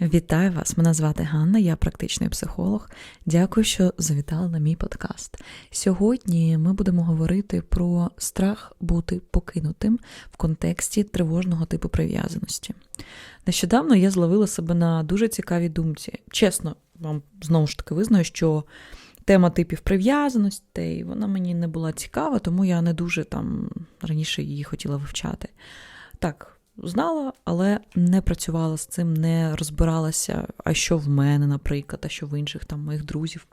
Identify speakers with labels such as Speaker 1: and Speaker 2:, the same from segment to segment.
Speaker 1: Вітаю вас! Мене звати Ганна, я практичний психолог. Дякую, що завітали на мій подкаст. Сьогодні ми будемо говорити про страх бути покинутим в контексті тривожного типу прив'язаності. Нещодавно я зловила себе на дуже цікавій думці. Чесно, вам знову ж таки визнаю, що тема типів прив'язаностей вона мені не була цікава, тому я не дуже там раніше її хотіла вивчати. Так, знала, але не працювала з цим, не розбиралася, а що в мене, наприклад, а що в інших там моїх друзів,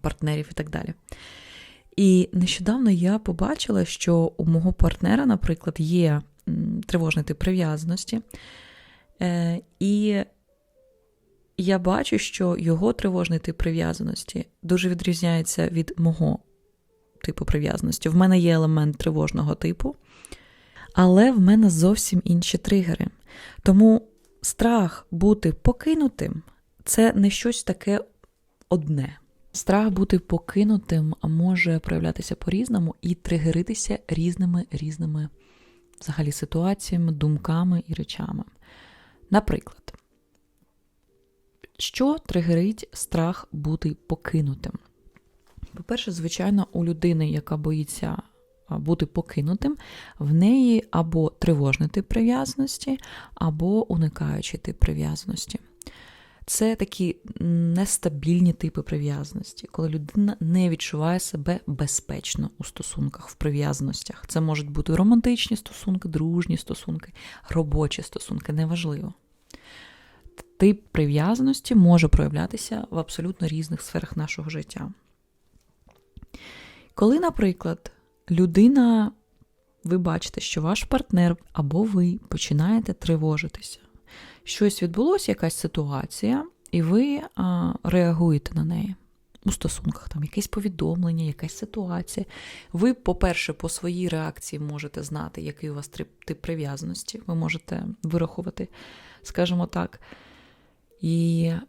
Speaker 1: партнерів і так далі. І нещодавно я побачила, що у мого партнера, наприклад, є тривожний тип прив'язаності. Е, Я бачу, що його тривожний тип прив'язаності дуже відрізняється від мого типу прив'язаності. В мене є елемент тривожного типу, але в мене зовсім інші тригери. Тому страх бути покинутим це не щось таке одне. Страх бути покинутим може проявлятися по-різному і тригеритися різними різними взагалі ситуаціями, думками і речами. Наприклад, що тригерить страх бути покинутим? По-перше, звичайно, у людини, яка боїться бути покинутим, в неї або тривожний тип прив'язаності, або уникаючий тип прив'язаності. Це такі нестабільні типи прив'язаності, коли людина не відчуває себе безпечно у стосунках, в прив'язаностях. Це можуть бути романтичні стосунки, дружні стосунки, робочі стосунки, неважливо. Тип прив'язаності може проявлятися в абсолютно різних сферах нашого життя. Коли, наприклад, людина, ви бачите, що ваш партнер або ви починаєте тривожитися, щось відбулося, якась ситуація, і ви а, реагуєте на неї у стосунках, там якесь повідомлення, якась ситуація. Ви, по-перше, по своїй реакції можете знати, який у вас тип прив'язаності, ви можете вирахувати, скажімо так. І е,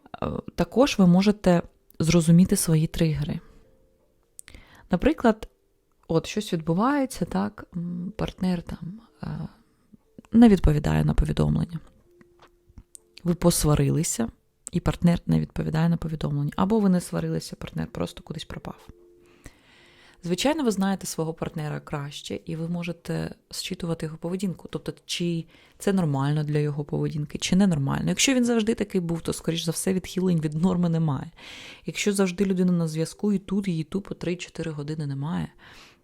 Speaker 1: також ви можете зрозуміти свої тригери. Наприклад, от щось відбувається, так, партнер там е, не відповідає на повідомлення. Ви посварилися, і партнер не відповідає на повідомлення. Або ви не сварилися, партнер просто кудись пропав. Звичайно, ви знаєте свого партнера краще, і ви можете зчитувати його поведінку. Тобто, чи це нормально для його поведінки, чи не нормально. Якщо він завжди такий був, то, скоріш за все, відхилень від норми немає. Якщо завжди людина на зв'язку, і тут її тупо 3-4 години немає,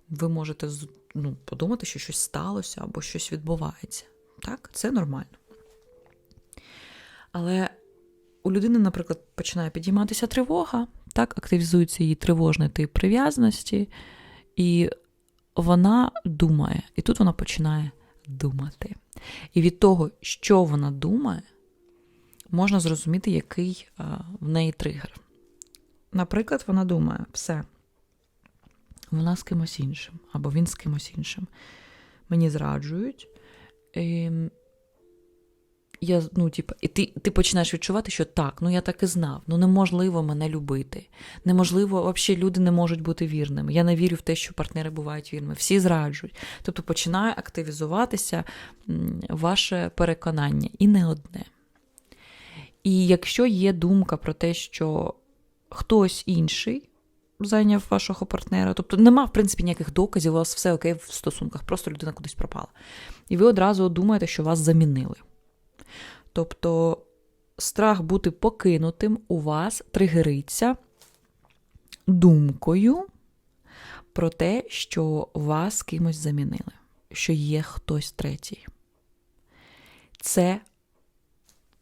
Speaker 1: ви можете ну, подумати, що щось сталося або щось відбувається. Так, це нормально. Але у людини, наприклад, починає підійматися тривога, так, активізується її тривожний тип прив'язаності, і вона думає, і тут вона починає думати. І від того, що вона думає, можна зрозуміти, який в неї тригер. Наприклад, вона думає, все, вона з кимось іншим, або він з кимось іншим. Мені зраджують. Я, ну, типу, і ти, ти починаєш відчувати, що так, ну я так і знав. Ну неможливо мене любити. Неможливо, взагалі люди не можуть бути вірними. Я не вірю в те, що партнери бувають вірними. Всі зраджують. Тобто починає активізуватися ваше переконання, і не одне. І якщо є думка про те, що хтось інший зайняв вашого партнера, тобто нема, в принципі, ніяких доказів, у вас все окей в стосунках, просто людина кудись пропала. І ви одразу думаєте, що вас замінили. Тобто страх бути покинутим у вас тригериться думкою про те, що вас кимось замінили, що є хтось третій. Це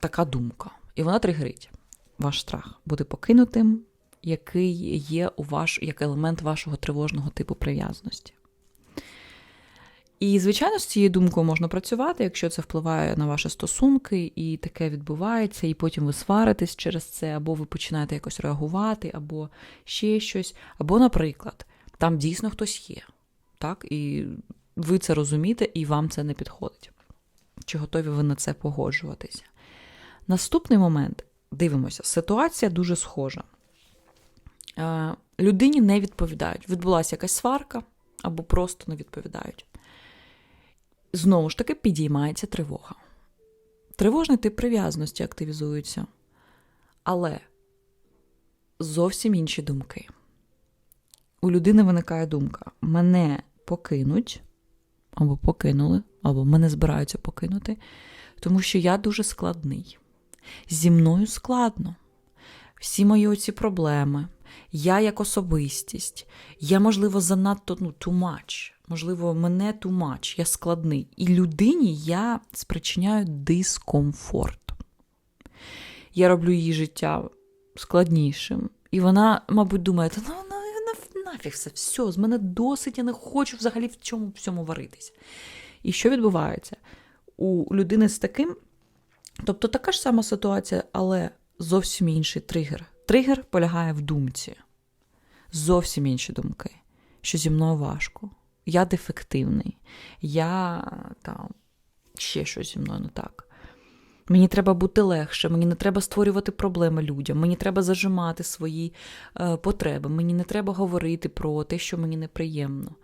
Speaker 1: така думка. І вона тригерить ваш страх бути покинутим, який є у ваш, як елемент вашого тривожного типу прив'язаності. І, звичайно, з цією думкою можна працювати, якщо це впливає на ваші стосунки, і таке відбувається, і потім ви сваритесь через це, або ви починаєте якось реагувати, або ще щось. Або, наприклад, там дійсно хтось є, так? І ви це розумієте, і вам це не підходить. Чи готові ви на це погоджуватися? Наступний момент дивимося, ситуація дуже схожа. Е, Людині не відповідають. Відбулася якась сварка, або просто не відповідають. Знову ж таки підіймається тривога. Тривожний тип прив'язаності активізується, але зовсім інші думки. У людини виникає думка: мене покинуть, або покинули, або мене збираються покинути, тому що я дуже складний. Зі мною складно. Всі мої оці проблеми, я як особистість, я, можливо, занадто ну, too much. Можливо, мене too much, я складний. І людині я спричиняю дискомфорт. Я роблю її життя складнішим. І вона, мабуть, думає, та ну, на- нафіг все, все, з мене досить, я не хочу взагалі в цьому всьому варитись. І що відбувається? У людини з таким, тобто така ж сама ситуація, але зовсім інший тригер. Тригер полягає в думці. Зовсім інші думки, що зі мною важко. Я дефективний, я там ще щось зі мною не так. Мені треба бути легше, мені не треба створювати проблеми людям, мені треба зажимати свої е, потреби, мені не треба говорити про те, що мені неприємно.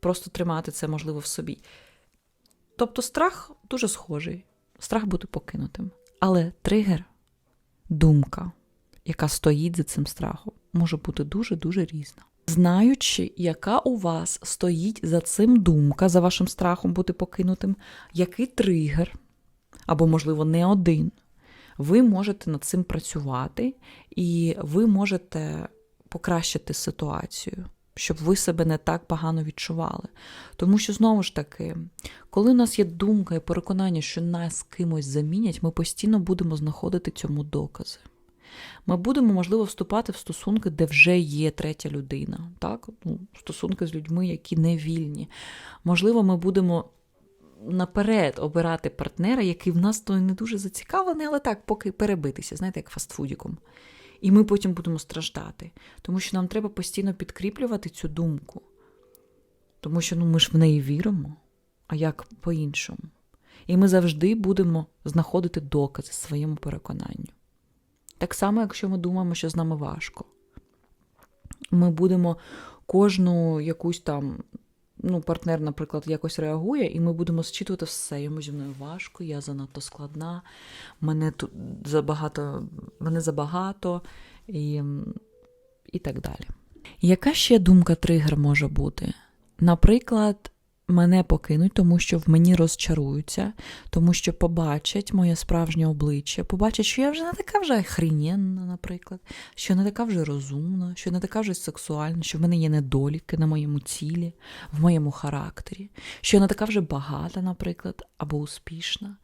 Speaker 1: Просто тримати це можливо в собі. Тобто страх дуже схожий, страх бути покинутим. Але тригер, думка, яка стоїть за цим страхом, може бути дуже-дуже різна. Знаючи, яка у вас стоїть за цим думка, за вашим страхом бути покинутим, який тригер, або, можливо, не один, ви можете над цим працювати, і ви можете покращити ситуацію, щоб ви себе не так погано відчували. Тому що, знову ж таки, коли у нас є думка і переконання, що нас кимось замінять, ми постійно будемо знаходити цьому докази. Ми будемо, можливо, вступати в стосунки, де вже є третя людина, так? Ну, стосунки з людьми, які не вільні. Можливо, ми будемо наперед обирати партнера, який в нас то не дуже зацікавлений, але так, поки перебитися, знаєте, як фастфудіком. І ми потім будемо страждати, тому що нам треба постійно підкріплювати цю думку. Тому що ну, ми ж в неї віримо, а як по-іншому. І ми завжди будемо знаходити докази своєму переконанню. Так само, якщо ми думаємо, що з нами важко. Ми будемо кожну якусь там, ну, партнер, наприклад, якось реагує, і ми будемо зчитувати все. Йому зі мною важко, я занадто складна, мене тут забагато, мене забагато і, і так далі. Яка ще думка тригер може бути? Наприклад, мене покинуть, тому що в мені розчаруються, тому що побачать моє справжнє обличчя, побачать, що я вже не така вже хрінєнна, наприклад, що не така вже розумна, що не така вже сексуальна, що в мене є недоліки на моєму тілі, в моєму характері, що я не така вже багата, наприклад, або успішна.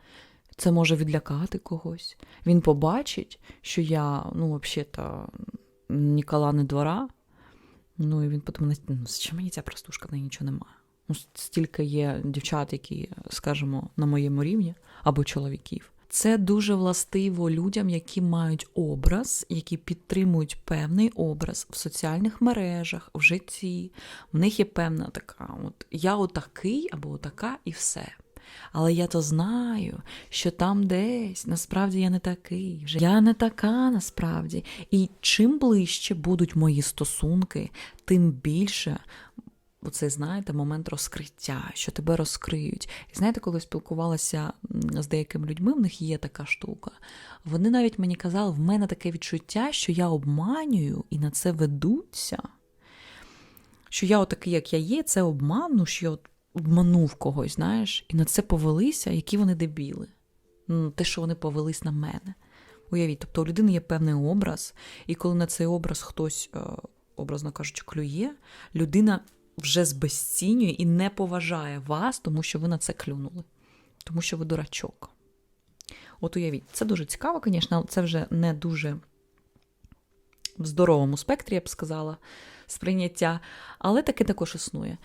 Speaker 1: Це може відлякати когось. Він побачить, що я, ну, взагалі-то, нікола не двора. Ну, і він подумає, ну, що мені ця простушка неї нічого немає. Ну, стільки є дівчат, які, скажімо, на моєму рівні, або чоловіків. Це дуже властиво людям, які мають образ, які підтримують певний образ в соціальних мережах, в житті. В них є певна така: от я отакий або отака, і все. Але я то знаю, що там десь насправді я не такий, вже я не така насправді. І чим ближче будуть мої стосунки, тим більше оцей, знаєте, момент розкриття, що тебе розкриють. І знаєте, коли спілкувалася з деякими людьми, в них є така штука. Вони навіть мені казали, в мене таке відчуття, що я обманюю і на це ведуться. Що я отакий, як я є, це обману, що я от обманув когось, знаєш, і на це повелися, які вони дебіли. Ну, те, що вони повелись на мене. Уявіть, тобто у людини є певний образ, і коли на цей образ хтось, образно кажучи, клює, людина вже збезцінює і не поважає вас, тому що ви на це клюнули, тому що ви дурачок. От уявіть, це дуже цікаво, звісно, але це вже не дуже в здоровому спектрі, я б сказала, сприйняття, але таке також існує.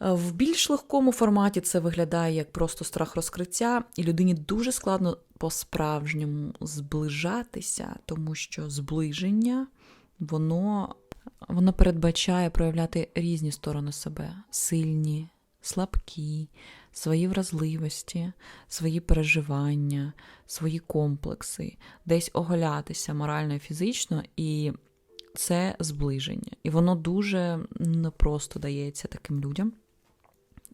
Speaker 1: В більш легкому форматі це виглядає як просто страх розкриття, і людині дуже складно по-справжньому зближатися, тому що зближення, воно Воно передбачає проявляти різні сторони себе: сильні, слабкі, свої вразливості, свої переживання, свої комплекси, десь оголятися морально і фізично і це зближення. І воно дуже непросто дається таким людям,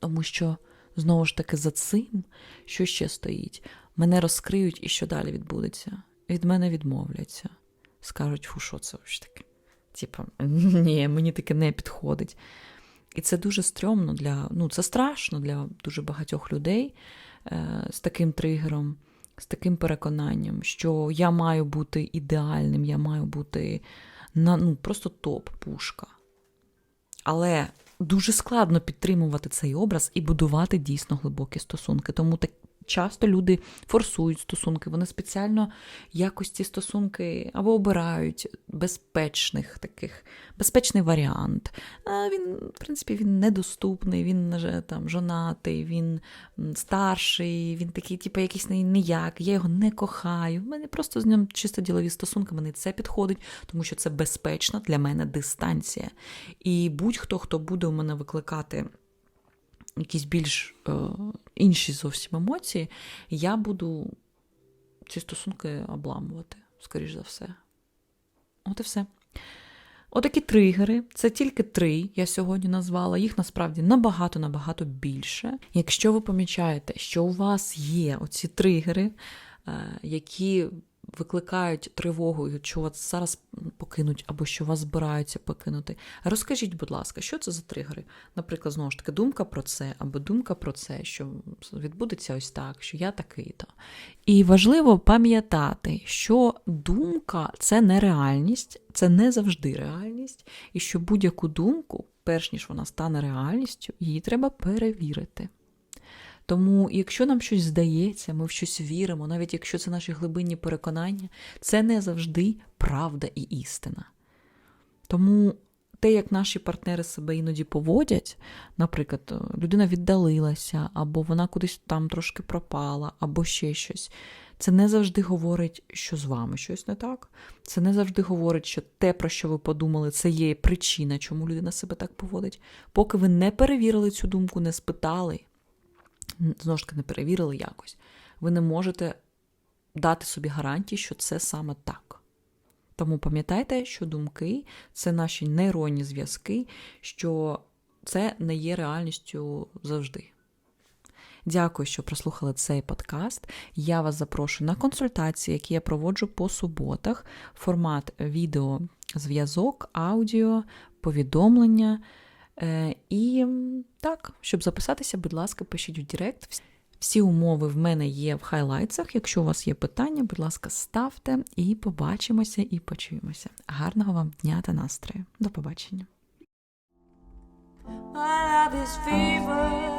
Speaker 1: тому що знову ж таки за цим, що ще стоїть, мене розкриють і що далі відбудеться. Від мене відмовляться. Скажуть, фу, що це таке? Типа, ні, мені таке не підходить. І це дуже стрьомно для, ну, це страшно для дуже багатьох людей е, з таким тригером, з таким переконанням, що я маю бути ідеальним, я маю бути на, ну, просто топ-пушка. Але дуже складно підтримувати цей образ і будувати дійсно глибокі стосунки. Тому так часто люди форсують стосунки, вони спеціально якось ці стосунки або обирають безпечних таких, безпечний варіант. А він, в принципі, він недоступний, він там жонатий, він старший, він такий, типу, якийсь ніяк, я його не кохаю. В мене просто з ним чисто ділові стосунки, мені це підходить, тому що це безпечна для мене дистанція. І будь-хто, хто буде у мене викликати якісь більш е, інші зовсім емоції, я буду ці стосунки обламувати, скоріш за все. От і все. Отакі тригери, це тільки три, я сьогодні назвала. Їх насправді набагато-набагато більше. Якщо ви помічаєте, що у вас є оці тригери, е, які викликають тривогу, що вас зараз покинуть, або що вас збираються покинути. Розкажіть, будь ласка, що це за тригери? Наприклад, знову ж таки, думка про це, або думка про це, що відбудеться ось так, що я такий-то. І важливо пам'ятати, що думка це не реальність, це не завжди реальність, і що будь-яку думку, перш ніж вона стане реальністю, її треба перевірити. Тому, якщо нам щось здається, ми в щось віримо, навіть якщо це наші глибинні переконання, це не завжди правда і істина. Тому те, як наші партнери себе іноді поводять, наприклад, людина віддалилася, або вона кудись там трошки пропала, або ще щось, це не завжди говорить, що з вами щось не так. Це не завжди говорить, що те, про що ви подумали, це є причина, чому людина себе так поводить. Поки ви не перевірили цю думку, не спитали, знову ж таки не перевірили якось, ви не можете дати собі гарантії, що це саме так. Тому пам'ятайте, що думки це наші нейронні зв'язки, що це не є реальністю завжди. Дякую, що прослухали цей подкаст. Я вас запрошую на консультації, які я проводжу по суботах. Формат відео, зв'язок, аудіо, повідомлення. І так, щоб записатися, будь ласка, пишіть в Директ. Всі умови в мене є в хайлайтсах. Якщо у вас є питання, будь ласка, ставте і побачимося і почуємося. Гарного вам дня та настрою. До побачення.
Speaker 2: My love is fever.